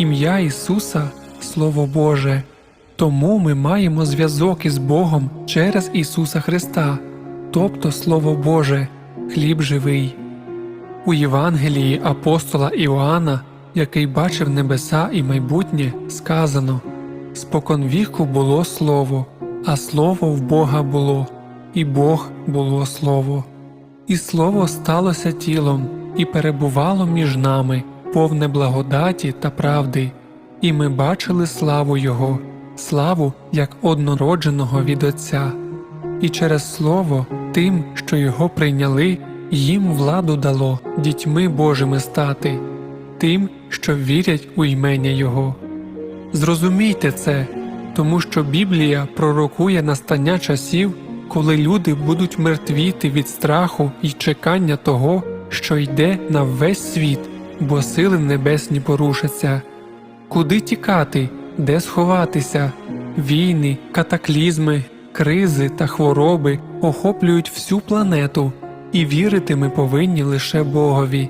ім'я Ісуса Слово Боже. Тому ми маємо зв'язок із Богом через Ісуса Христа, тобто Слово Боже, хліб живий. У Євангелії апостола Іоанна, який бачив небеса і майбутнє, сказано Споконвіку було Слово, а Слово в Бога було, і Бог було Слово. І Слово сталося тілом і перебувало між нами, повне благодаті та правди, і ми бачили славу Його, славу як однородженого від Отця. І через Слово тим, що його прийняли, їм владу дало дітьми Божими стати, тим, що вірять у ймення Його. Зрозумійте це, тому що Біблія пророкує настання часів, коли люди будуть мертвіти від страху і чекання того, що йде на весь світ, бо сили небесні порушаться. Куди тікати, де сховатися? Війни, катаклізми, кризи та хвороби охоплюють всю планету, і вірити ми повинні лише Богові.